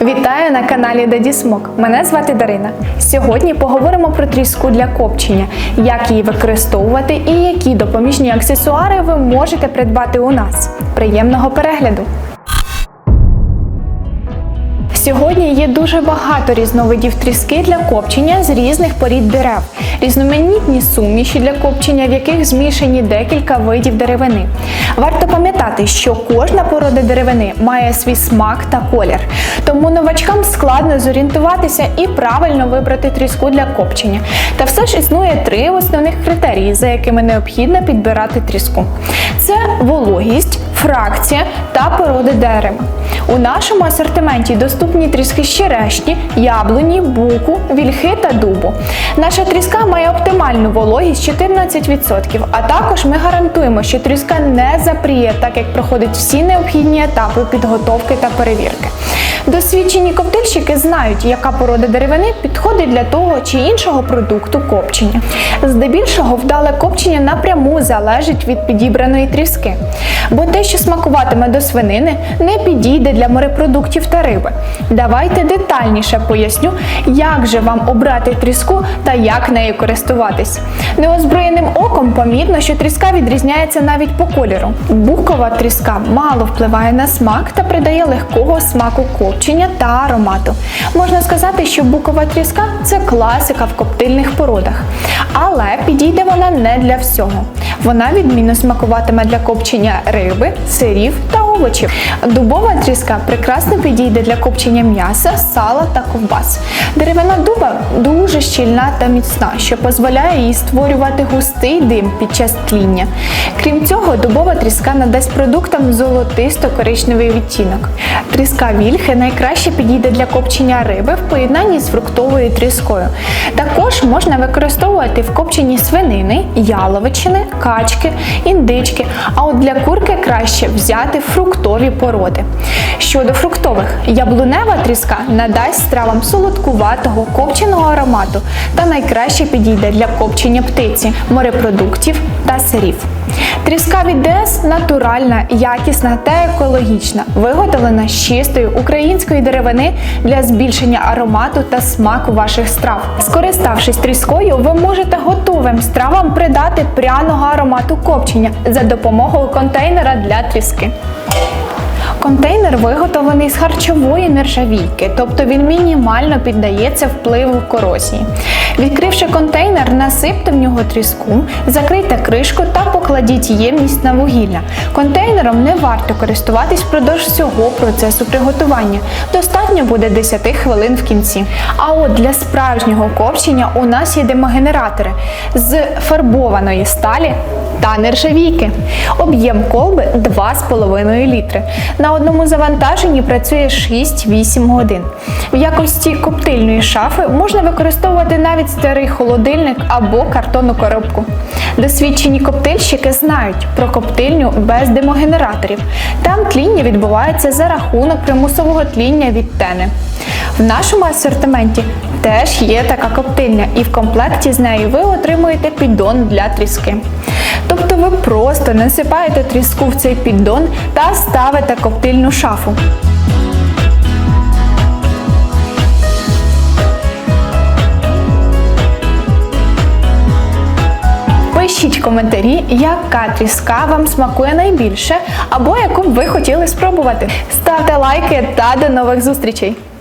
Вітаю на каналі Даді Смок. Мене звати Дарина. Сьогодні поговоримо про тріску для копчення, як її використовувати і які допоміжні аксесуари ви можете придбати у нас. Приємного перегляду! Сьогодні є дуже багато різновидів тріски для копчення з різних порід дерев, різноманітні суміші для копчення, в яких змішані декілька видів деревини. Варто пам'ятати, що кожна порода деревини має свій смак та колір, тому новачкам складно зорієнтуватися і правильно вибрати тріску для копчення. Та все ж існує три основних критерії, за якими необхідно підбирати тріску: це вологість, фракція та породи дерева. У нашому асортименті доступні тріски з черешні, яблуні, буку, вільхи та дубу. Наша тріска має оптимальну вологість 14%, а також ми гарантуємо, що тріска не запріє, так як проходить всі необхідні етапи підготовки та перевірки. Досвідчені коптильщики знають, яка порода деревини підходить для того чи іншого продукту копчення. Здебільшого вдале копчення напряму залежить від підібраної тріски, бо те, що смакуватиме до свинини, не підійде для морепродуктів та риби. Давайте детальніше поясню, як же вам обрати тріску та як нею користуватись. Неозброєним оком помітно, що тріска відрізняється навіть по кольору. Букова тріска мало впливає на смак та придає легкого смаку копчення та аромату. Можна сказати, що букова тріска це класика в коптильних породах. Але підійде вона не для всього. Вона відмінно смакуватиме для копчення риби, сирів та овочів. Дубова тріска прекрасно підійде для копчення м'яса, сала та ковбас. Деревина дуба дуже щільна та міцна, що дозволяє їй створювати густий дим під час тління. Крім цього, дубова тріска надасть продуктам золотисто-коричневий відтінок. Тріска вільхи найкраще підійде для копчення риби в поєднанні з фруктовою тріскою. Також можна використовувати в копченні свинини, яловичини, качки, індички. А от для курки краще взяти фруктові породи. Щодо фруктових, яблунева тріска надасть стравам солодкуватого копченого аромату та найкраще підійде для копчення птиці, морепродуктів та сирів. Тріска від ДС натуральна, якісна та екологічна, виготовлена з чистої української деревини для збільшення аромату та смаку ваших страв. Скориставшись тріскою, ви можете готовим стравам придати пряного аромату копчення за допомогою контейнера для тріски. Контейнер виготовлений з харчової нержавійки, тобто він мінімально піддається впливу корозії. Відкривши контейнер, насипте в нього тріску, закрийте кришку та покладіть ємність на вугілля. Контейнером не варто користуватись впродовж всього процесу приготування. Достатньо буде 10 хвилин в кінці. А от для справжнього копчення у нас є димогенератори з фарбованої сталі та нержавійки. Об'єм колби 2,5 літри. На одному завантаженні працює 6-8 годин. В якості коптильної шафи можна використовувати навіть старий холодильник або картонну коробку. Досвідчені коптильщики знають про коптильню без димогенераторів. Там тління відбувається за рахунок примусового тління від тени. В нашому асортименті теж є така коптильня, і в комплекті з нею ви отримуєте піддон для тріски. Тобто ви просто насипаєте тріску в цей піддон та ставите коптильну шафу. Пишіть коментарі, яка тріска вам смакує найбільше, або яку б ви хотіли спробувати. Ставте лайки та до нових зустрічей!